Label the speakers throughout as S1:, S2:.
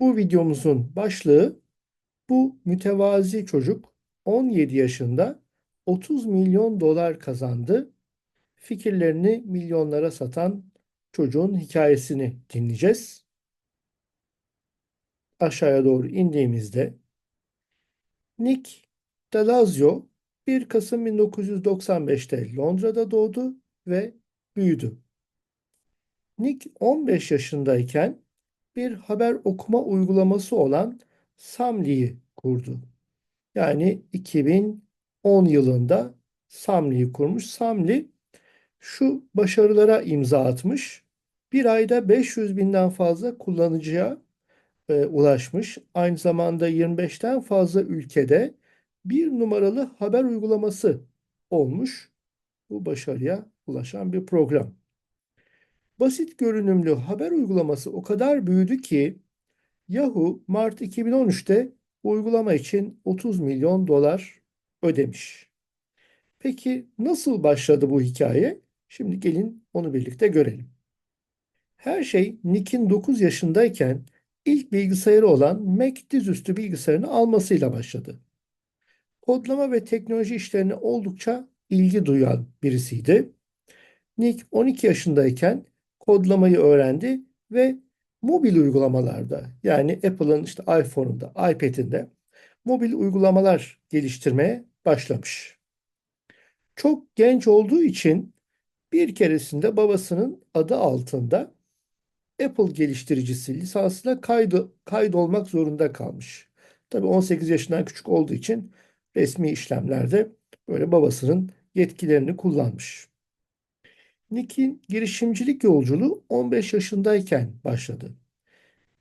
S1: Bu videomuzun başlığı bu mütevazi çocuk 17 yaşında 30 milyon dolar kazandı. Fikirlerini milyonlara satan çocuğun hikayesini dinleyeceğiz. Aşağıya doğru indiğimizde Nick Dalazio 1 Kasım 1995'te Londra'da doğdu ve büyüdü. Nick 15 yaşındayken bir haber okuma uygulaması olan Samli'yi kurdu. Yani 2010 yılında Samli'yi kurmuş. Samli şu başarılara imza atmış. Bir ayda 500 binden fazla kullanıcıya e, ulaşmış. Aynı zamanda 25'ten fazla ülkede bir numaralı haber uygulaması olmuş. Bu başarıya ulaşan bir program. Basit görünümlü haber uygulaması o kadar büyüdü ki Yahoo Mart 2013'te bu uygulama için 30 milyon dolar ödemiş. Peki nasıl başladı bu hikaye? Şimdi gelin onu birlikte görelim. Her şey Nick'in 9 yaşındayken ilk bilgisayarı olan Mac dizüstü bilgisayarını almasıyla başladı. Kodlama ve teknoloji işlerine oldukça ilgi duyan birisiydi. Nick 12 yaşındayken kodlamayı öğrendi ve mobil uygulamalarda yani Apple'ın işte iPhone'unda, iPad'inde mobil uygulamalar geliştirmeye başlamış. Çok genç olduğu için bir keresinde babasının adı altında Apple geliştiricisi lisansına kaydı, kaydolmak zorunda kalmış. Tabii 18 yaşından küçük olduğu için resmi işlemlerde böyle babasının yetkilerini kullanmış. Nick'in girişimcilik yolculuğu 15 yaşındayken başladı.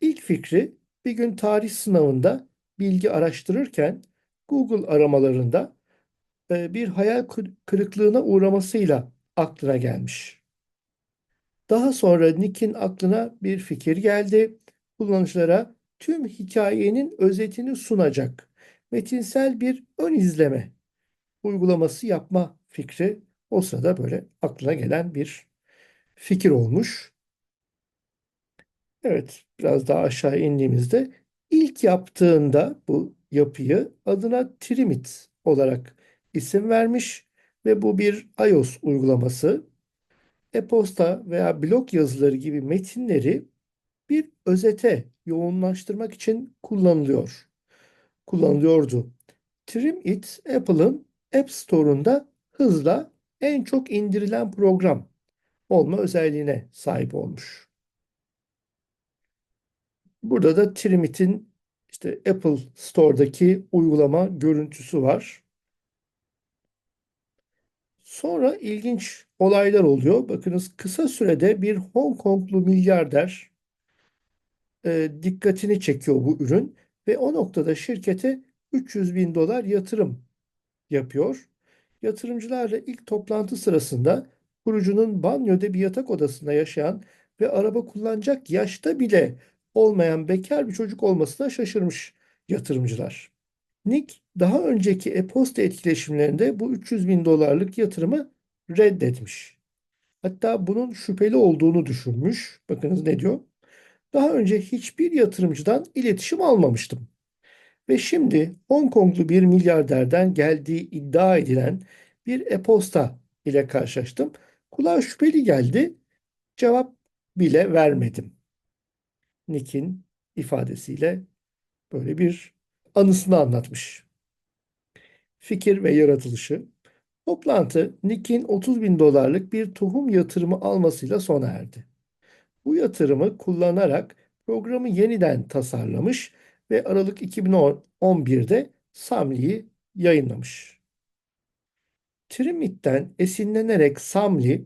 S1: İlk fikri bir gün tarih sınavında bilgi araştırırken Google aramalarında e, bir hayal kırıklığına uğramasıyla aklına gelmiş. Daha sonra Nick'in aklına bir fikir geldi. Kullanıcılara tüm hikayenin özetini sunacak metinsel bir ön izleme uygulaması yapma fikri o sırada böyle aklına gelen bir fikir olmuş. Evet, biraz daha aşağı indiğimizde ilk yaptığında bu yapıyı adına Trimit olarak isim vermiş ve bu bir iOS uygulaması. E-posta veya blog yazıları gibi metinleri bir özete yoğunlaştırmak için kullanılıyor. Kullanılıyordu. Trimit Apple'ın App Store'unda hızla en çok indirilen program olma özelliğine sahip olmuş. Burada da Trimit'in işte Apple Store'daki uygulama görüntüsü var. Sonra ilginç olaylar oluyor. Bakınız kısa sürede bir Hong Konglu milyarder e, dikkatini çekiyor bu ürün ve o noktada şirkete 300 bin dolar yatırım yapıyor. Yatırımcılarla ilk toplantı sırasında kurucunun banyoda bir yatak odasında yaşayan ve araba kullanacak yaşta bile olmayan bekar bir çocuk olmasına şaşırmış yatırımcılar. Nick daha önceki e-posta etkileşimlerinde bu 300 bin dolarlık yatırımı reddetmiş. Hatta bunun şüpheli olduğunu düşünmüş. Bakınız ne diyor? Daha önce hiçbir yatırımcıdan iletişim almamıştım. Ve şimdi Hong Konglu bir milyarderden geldiği iddia edilen bir e-posta ile karşılaştım. Kulağa şüpheli geldi. Cevap bile vermedim. Nick'in ifadesiyle böyle bir anısını anlatmış. Fikir ve yaratılışı. Toplantı Nick'in 30 bin dolarlık bir tohum yatırımı almasıyla sona erdi. Bu yatırımı kullanarak programı yeniden tasarlamış ve Aralık 2011'de Samli'yi yayınlamış. Trimit'ten esinlenerek Samli,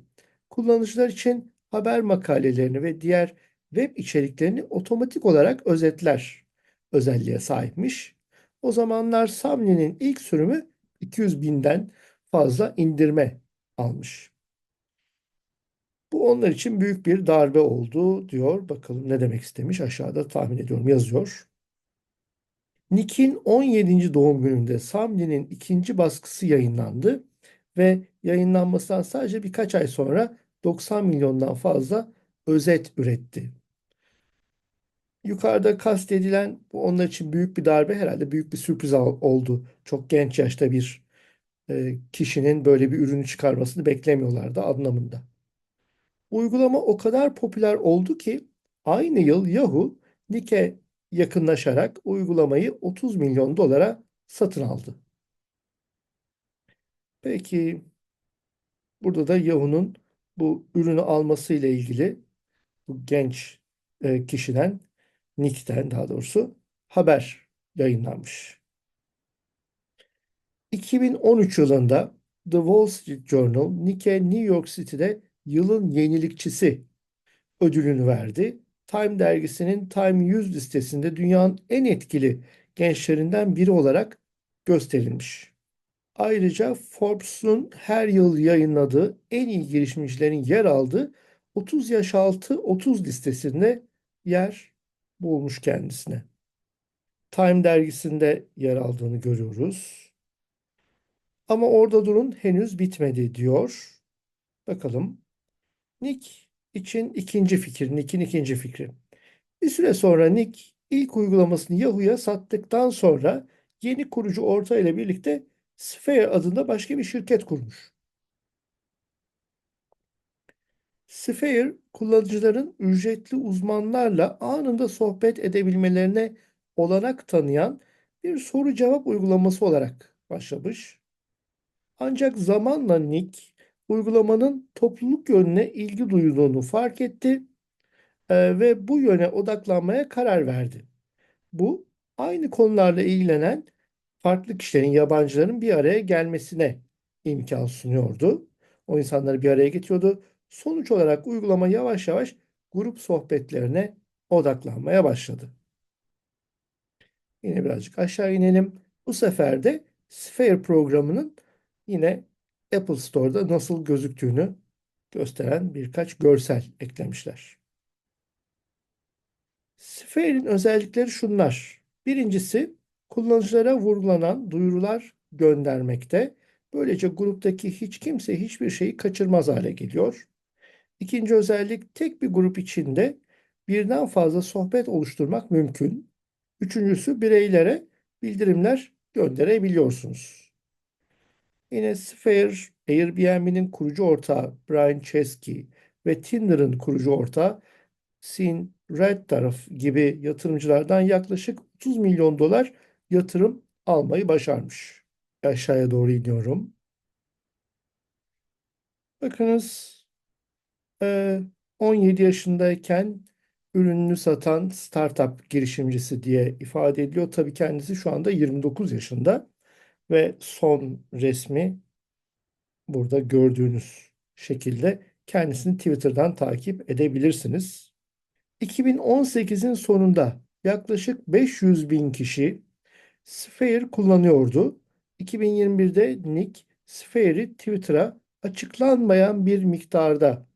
S1: kullanıcılar için haber makalelerini ve diğer web içeriklerini otomatik olarak özetler özelliğe sahipmiş. O zamanlar Samli'nin ilk sürümü 200 binden fazla indirme almış. Bu onlar için büyük bir darbe oldu diyor. Bakalım ne demek istemiş aşağıda tahmin ediyorum yazıyor. Nick'in 17. doğum gününde Samli'nin ikinci baskısı yayınlandı ve yayınlanmasından sadece birkaç ay sonra 90 milyondan fazla özet üretti. Yukarıda kastedilen bu onlar için büyük bir darbe herhalde büyük bir sürpriz oldu. Çok genç yaşta bir e, kişinin böyle bir ürünü çıkarmasını beklemiyorlardı anlamında. Uygulama o kadar popüler oldu ki aynı yıl Yahoo Nick'e yakınlaşarak uygulamayı 30 milyon dolara satın aldı. Peki burada da Yahoo'nun bu ürünü alması ile ilgili bu genç e, kişiden Nick'ten daha doğrusu haber yayınlanmış. 2013 yılında The Wall Street Journal Nick'e New York City'de yılın yenilikçisi ödülünü verdi. Time dergisinin Time 100 listesinde dünyanın en etkili gençlerinden biri olarak gösterilmiş. Ayrıca Forbes'un her yıl yayınladığı en iyi girişimcilerin yer aldığı 30 yaş altı 30 listesinde yer bulmuş kendisine. Time dergisinde yer aldığını görüyoruz. Ama orada durun henüz bitmedi diyor. Bakalım. Nick için ikinci fikir, Nick'in ikinci fikri. Bir süre sonra Nick ilk uygulamasını Yahoo'ya sattıktan sonra yeni kurucu orta ile birlikte Sphere adında başka bir şirket kurmuş. Sphere, kullanıcıların ücretli uzmanlarla anında sohbet edebilmelerine olanak tanıyan bir soru cevap uygulaması olarak başlamış. Ancak zamanla Nick uygulamanın topluluk yönüne ilgi duyduğunu fark etti e, ve bu yöne odaklanmaya karar verdi. Bu aynı konularla ilgilenen farklı kişilerin, yabancıların bir araya gelmesine imkan sunuyordu. O insanları bir araya getiriyordu. Sonuç olarak uygulama yavaş yavaş grup sohbetlerine odaklanmaya başladı. Yine birazcık aşağı inelim. Bu sefer de Sphere programının yine Apple Store'da nasıl gözüktüğünü gösteren birkaç görsel eklemişler. Sphere'in özellikleri şunlar. Birincisi kullanıcılara vurgulanan duyurular göndermekte. Böylece gruptaki hiç kimse hiçbir şeyi kaçırmaz hale geliyor. İkinci özellik tek bir grup içinde birden fazla sohbet oluşturmak mümkün. Üçüncüsü bireylere bildirimler gönderebiliyorsunuz. Yine Sphere, Airbnb'nin kurucu ortağı Brian Chesky ve Tinder'ın kurucu ortağı Sin Red taraf gibi yatırımcılardan yaklaşık 30 milyon dolar yatırım almayı başarmış. Aşağıya doğru iniyorum. Bakınız 17 yaşındayken ürününü satan startup girişimcisi diye ifade ediliyor. Tabii kendisi şu anda 29 yaşında ve son resmi burada gördüğünüz şekilde kendisini Twitter'dan takip edebilirsiniz. 2018'in sonunda yaklaşık 500 bin kişi Sphere kullanıyordu. 2021'de Nick Sphere'i Twitter'a açıklanmayan bir miktarda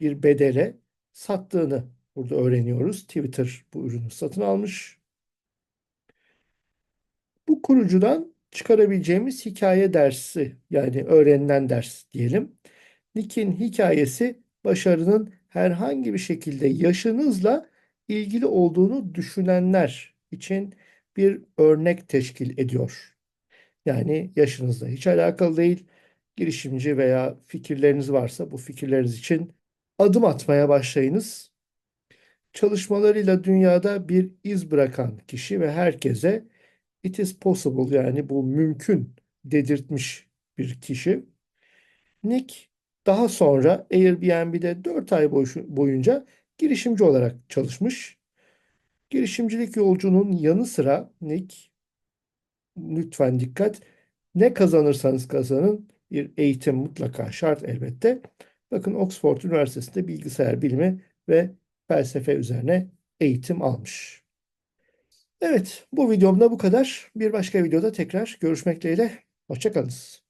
S1: bir bedele sattığını burada öğreniyoruz. Twitter bu ürünü satın almış. Bu kurucudan çıkarabileceğimiz hikaye dersi yani öğrenilen ders diyelim. Nick'in hikayesi başarının herhangi bir şekilde yaşınızla ilgili olduğunu düşünenler için bir örnek teşkil ediyor. Yani yaşınızla hiç alakalı değil. Girişimci veya fikirleriniz varsa bu fikirleriniz için adım atmaya başlayınız. Çalışmalarıyla dünyada bir iz bırakan kişi ve herkese it is possible yani bu mümkün dedirtmiş bir kişi. Nick daha sonra Airbnb'de 4 ay boyunca girişimci olarak çalışmış. Girişimcilik yolculuğunun yanı sıra Nick lütfen dikkat ne kazanırsanız kazanın bir eğitim mutlaka şart elbette. Bakın Oxford Üniversitesi'nde bilgisayar bilimi ve felsefe üzerine eğitim almış. Evet, bu videomda bu kadar. Bir başka videoda tekrar görüşmek dileğiyle. Hoşçakalınız.